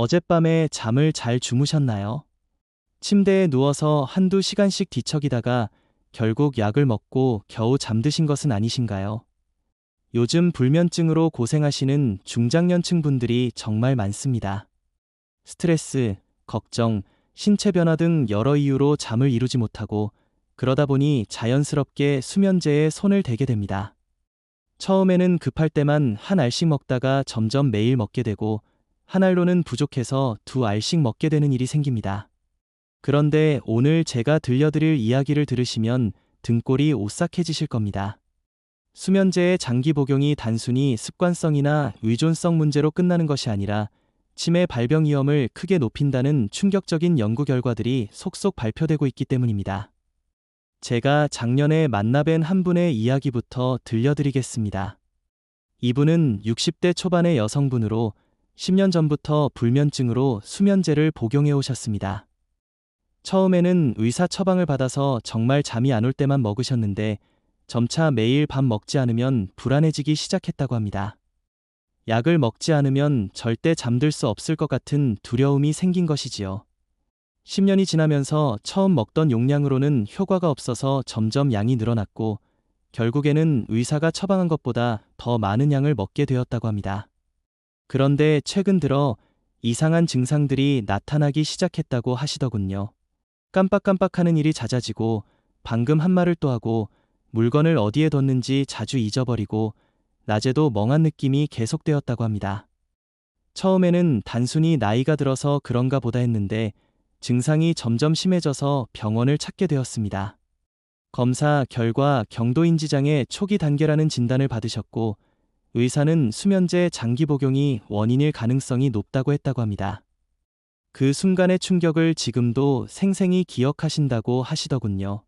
어젯밤에 잠을 잘 주무셨나요? 침대에 누워서 한두 시간씩 뒤척이다가 결국 약을 먹고 겨우 잠드신 것은 아니신가요? 요즘 불면증으로 고생하시는 중장년층 분들이 정말 많습니다. 스트레스, 걱정, 신체 변화 등 여러 이유로 잠을 이루지 못하고 그러다 보니 자연스럽게 수면제에 손을 대게 됩니다. 처음에는 급할 때만 한 알씩 먹다가 점점 매일 먹게 되고 한 알로는 부족해서 두 알씩 먹게 되는 일이 생깁니다. 그런데 오늘 제가 들려드릴 이야기를 들으시면 등골이 오싹해지실 겁니다. 수면제의 장기 복용이 단순히 습관성이나 의존성 문제로 끝나는 것이 아니라 치매 발병 위험을 크게 높인다는 충격적인 연구 결과들이 속속 발표되고 있기 때문입니다. 제가 작년에 만나뵌 한 분의 이야기부터 들려드리겠습니다. 이분은 60대 초반의 여성분으로 10년 전부터 불면증으로 수면제를 복용해 오셨습니다. 처음에는 의사 처방을 받아서 정말 잠이 안 올 때만 먹으셨는데 점차 매일 밥 먹지 않으면 불안해지기 시작했다고 합니다. 약을 먹지 않으면 절대 잠들 수 없을 것 같은 두려움이 생긴 것이지요. 10년이 지나면서 처음 먹던 용량으로는 효과가 없어서 점점 양이 늘어났고 결국에는 의사가 처방한 것보다 더 많은 양을 먹게 되었다고 합니다. 그런데 최근 들어 이상한 증상들이 나타나기 시작했다고 하시더군요. 깜빡깜빡하는 일이 잦아지고 방금 한 말을 또 하고 물건을 어디에 뒀는지 자주 잊어버리고 낮에도 멍한 느낌이 계속되었다고 합니다. 처음에는 단순히 나이가 들어서 그런가 보다 했는데 증상이 점점 심해져서 병원을 찾게 되었습니다. 검사 결과 경도인지장의 초기 단계라는 진단을 받으셨고 의사는 수면제 장기 복용이 원인일 가능성이 높다고 했다고 합니다. 그 순간의 충격을 지금도 생생히 기억하신다고 하시더군요.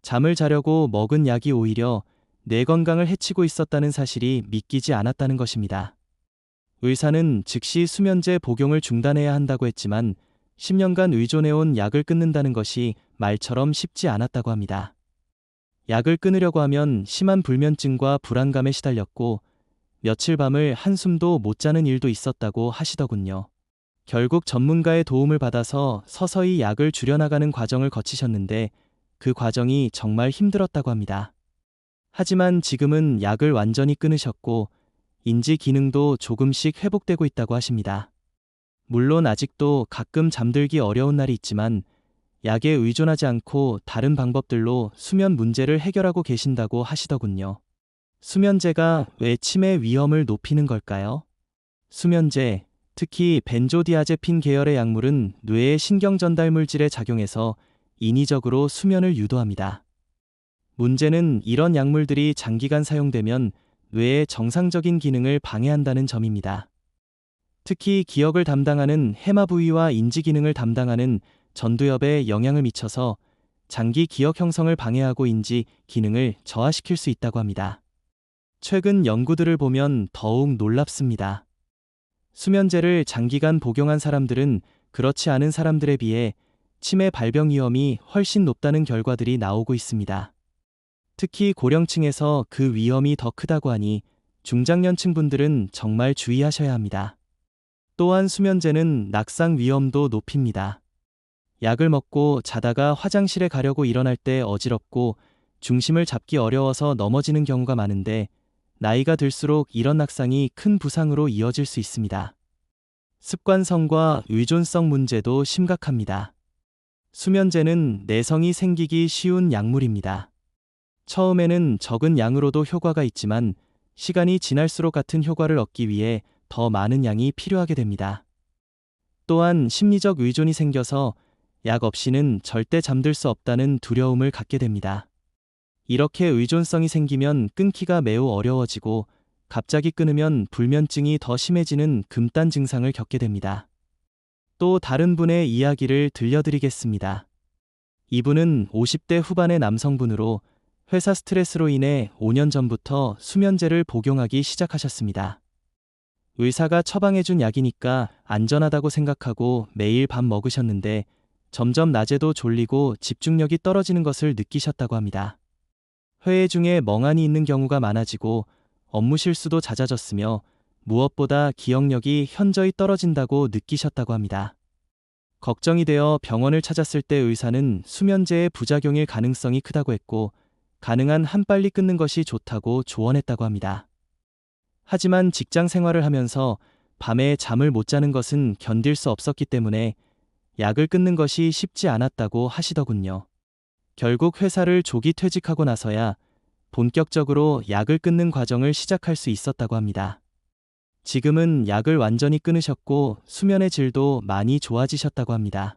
잠을 자려고 먹은 약이 오히려 뇌 건강을 해치고 있었다는 사실이 믿기지 않았다는 것입니다. 의사는 즉시 수면제 복용을 중단해야 한다고 했지만 10년간 의존해온 약을 끊는다는 것이 말처럼 쉽지 않았다고 합니다. 약을 끊으려고 하면 심한 불면증과 불안감에 시달렸고 며칠 밤을 한숨도 못 자는 일도 있었다고 하시더군요. 결국 전문가의 도움을 받아서 서서히 약을 줄여나가는 과정을 거치셨는데 그 과정이 정말 힘들었다고 합니다. 하지만 지금은 약을 완전히 끊으셨고 인지 기능도 조금씩 회복되고 있다고 하십니다. 물론 아직도 가끔 잠들기 어려운 날이 있지만 약에 의존하지 않고 다른 방법들로 수면 문제를 해결하고 계신다고 하시더군요. 수면제가 왜 치매 위험을 높이는 걸까요? 수면제, 특히 벤조디아제핀 계열의 약물은 뇌의 신경 전달 물질에 작용해서 인위적으로 수면을 유도합니다. 문제는 이런 약물들이 장기간 사용되면 뇌의 정상적인 기능을 방해한다는 점입니다. 특히 기억을 담당하는 해마 부위와 인지 기능을 담당하는 전두엽에 영향을 미쳐서 장기 기억 형성을 방해하고 인지 기능을 저하시킬 수 있다고 합니다. 최근 연구들을 보면 더욱 놀랍습니다. 수면제를 장기간 복용한 사람들은 그렇지 않은 사람들에 비해 치매 발병 위험이 훨씬 높다는 결과들이 나오고 있습니다. 특히 고령층에서 그 위험이 더 크다고 하니 중장년층 분들은 정말 주의하셔야 합니다. 또한 수면제는 낙상 위험도 높입니다. 약을 먹고 자다가 화장실에 가려고 일어날 때 어지럽고 중심을 잡기 어려워서 넘어지는 경우가 많은데 나이가 들수록 이런 낙상이 큰 부상으로 이어질 수 있습니다. 습관성과 의존성 문제도 심각합니다. 수면제는 내성이 생기기 쉬운 약물입니다. 처음에는 적은 양으로도 효과가 있지만 시간이 지날수록 같은 효과를 얻기 위해 더 많은 양이 필요하게 됩니다. 또한 심리적 의존이 생겨서 약 없이는 절대 잠들 수 없다는 두려움을 갖게 됩니다. 이렇게 의존성이 생기면 끊기가 매우 어려워지고 갑자기 끊으면 불면증이 더 심해지는 금단 증상을 겪게 됩니다. 또 다른 분의 이야기를 들려드리겠습니다. 이분은 50대 후반의 남성분으로 회사 스트레스로 인해 5년 전부터 수면제를 복용하기 시작하셨습니다. 의사가 처방해준 약이니까 안전하다고 생각하고 매일 밥 먹으셨는데 점점 낮에도 졸리고 집중력이 떨어지는 것을 느끼셨다고 합니다. 회의 중에 멍하니 있는 경우가 많아지고 업무 실수도 잦아졌으며 무엇보다 기억력이 현저히 떨어진다고 느끼셨다고 합니다. 걱정이 되어 병원을 찾았을 때 의사는 수면제의 부작용일 가능성이 크다고 했고, 가능한 한 빨리 끊는 것이 좋다고 조언했다고 합니다. 하지만 직장 생활을 하면서 밤에 잠을 못 자는 것은 견딜 수 없었기 때문에 약을 끊는 것이 쉽지 않았다고 하시더군요. 결국 회사를 조기 퇴직하고 나서야 본격적으로 약을 끊는 과정을 시작할 수 있었다고 합니다. 지금은 약을 완전히 끊으셨고 수면의 질도 많이 좋아지셨다고 합니다.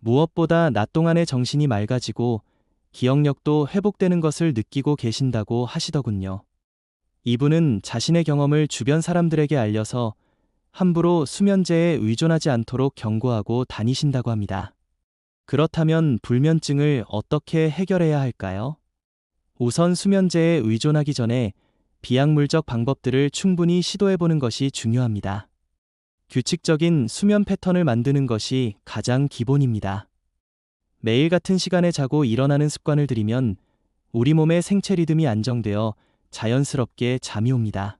무엇보다 낮 동안의 정신이 맑아지고 기억력도 회복되는 것을 느끼고 계신다고 하시더군요. 이분은 자신의 경험을 주변 사람들에게 알려서 함부로 수면제에 의존하지 않도록 경고하고 다니신다고 합니다. 그렇다면 불면증을 어떻게 해결해야 할까요? 우선 수면제에 의존하기 전에 비약물적 방법들을 충분히 시도해보는 것이 중요합니다. 규칙적인 수면 패턴을 만드는 것이 가장 기본입니다. 매일 같은 시간에 자고 일어나는 습관을 들이면 우리 몸의 생체 리듬이 안정되어 자연스럽게 잠이 옵니다.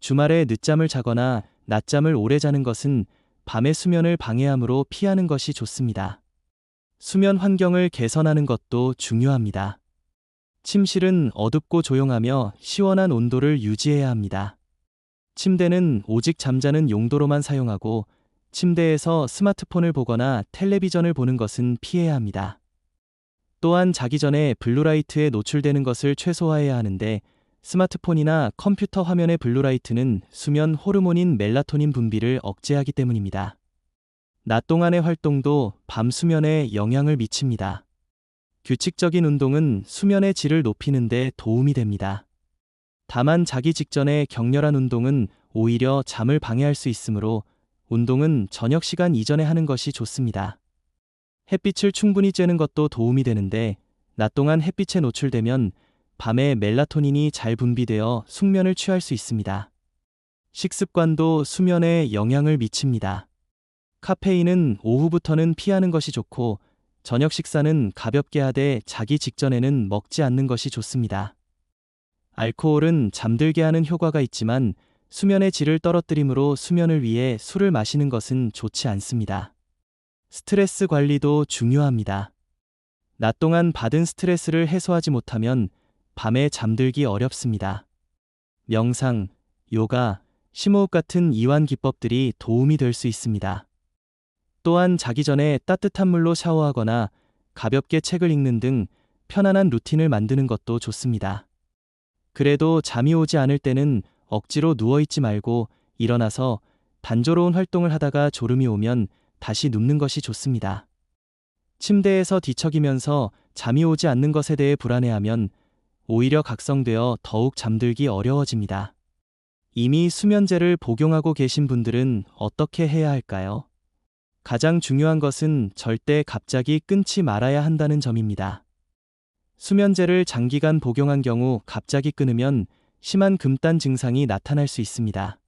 주말에 늦잠을 자거나 낮잠을 오래 자는 것은 밤의 수면을 방해하므로 피하는 것이 좋습니다. 수면 환경을 개선하는 것도 중요합니다. 침실은 어둡고 조용하며 시원한 온도를 유지해야 합니다. 침대는 오직 잠자는 용도로만 사용하고 침대에서 스마트폰을 보거나 텔레비전을 보는 것은 피해야 합니다. 또한 자기 전에 블루라이트에 노출되는 것을 최소화해야 하는데 스마트폰이나 컴퓨터 화면의 블루라이트는 수면 호르몬인 멜라토닌 분비를 억제하기 때문입니다. 낮 동안의 활동도 밤 수면에 영향을 미칩니다. 규칙적인 운동은 수면의 질을 높이는 데 도움이 됩니다. 다만 자기 직전에 격렬한 운동은 오히려 잠을 방해할 수 있으므로 운동은 저녁 시간 이전에 하는 것이 좋습니다. 햇빛을 충분히 쬐는 것도 도움이 되는데 낮 동안 햇빛에 노출되면 밤에 멜라토닌이 잘 분비되어 숙면을 취할 수 있습니다. 식습관도 수면에 영향을 미칩니다. 카페인은 오후부터는 피하는 것이 좋고 저녁 식사는 가볍게 하되 자기 직전에는 먹지 않는 것이 좋습니다. 알코올은 잠들게 하는 효과가 있지만 수면의 질을 떨어뜨림으로 수면을 위해 술을 마시는 것은 좋지 않습니다. 스트레스 관리도 중요합니다. 낮 동안 받은 스트레스를 해소하지 못하면 밤에 잠들기 어렵습니다. 명상, 요가, 심호흡 같은 이완 기법들이 도움이 될 수 있습니다. 또한 자기 전에 따뜻한 물로 샤워하거나 가볍게 책을 읽는 등 편안한 루틴을 만드는 것도 좋습니다. 그래도 잠이 오지 않을 때는 억지로 누워있지 말고 일어나서 단조로운 활동을 하다가 졸음이 오면 다시 눕는 것이 좋습니다. 침대에서 뒤척이면서 잠이 오지 않는 것에 대해 불안해하면 오히려 각성되어 더욱 잠들기 어려워집니다. 이미 수면제를 복용하고 계신 분들은 어떻게 해야 할까요? 가장 중요한 것은 절대 갑자기 끊지 말아야 한다는 점입니다. 수면제를 장기간 복용한 경우 갑자기 끊으면 심한 금단 증상이 나타날 수 있습니다.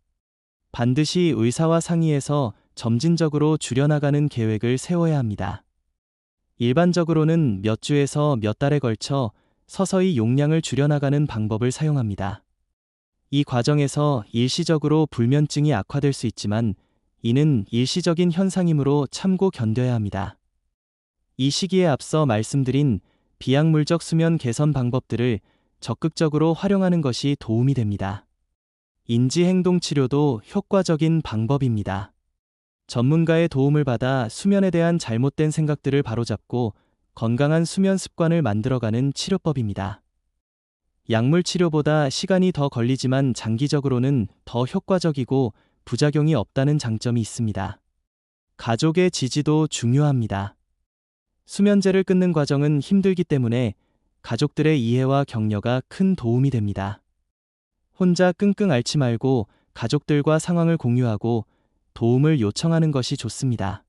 반드시 의사와 상의해서 점진적으로 줄여나가는 계획을 세워야 합니다. 일반적으로는 몇 주에서 몇 달에 걸쳐 서서히 용량을 줄여나가는 방법을 사용합니다. 이 과정에서 일시적으로 불면증이 악화될 수 있지만 이는 일시적인 현상이므로 참고 견뎌야 합니다. 이 시기에 앞서 말씀드린 비약물적 수면 개선 방법들을 적극적으로 활용하는 것이 도움이 됩니다. 인지행동 치료도 효과적인 방법입니다. 전문가의 도움을 받아 수면에 대한 잘못된 생각들을 바로잡고 건강한 수면 습관을 만들어가는 치료법입니다. 약물 치료보다 시간이 더 걸리지만 장기적으로는 더 효과적이고 부작용이 없다는 장점이 있습니다. 가족의 지지도 중요합니다. 수면제를 끊는 과정은 힘들기 때문에 가족들의 이해와 격려가 큰 도움이 됩니다. 혼자 끙끙 앓지 말고 가족들과 상황을 공유하고 도움을 요청하는 것이 좋습니다.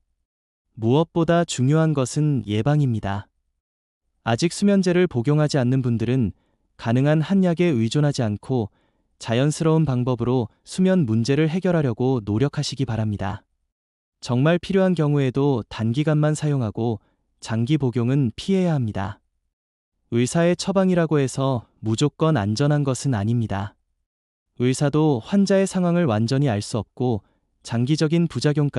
무엇보다 중요한 것은 예방입니다. 아직 수면제를 복용하지 않는 분들은 가능한 한약에 의존하지 않고 자연스러운 방법으로 수면 문제를 해결하려고 노력하시기 바랍니다. 정말 필요한 경우에도 단기간만 사용하고 장기 복용은 피해야 합니다. 의사의 처방이라고 해서 무조건 안전한 것은 아닙니다. 의사도 환자의 상황을 완전히 알 수 없고 장기적인 부작용까지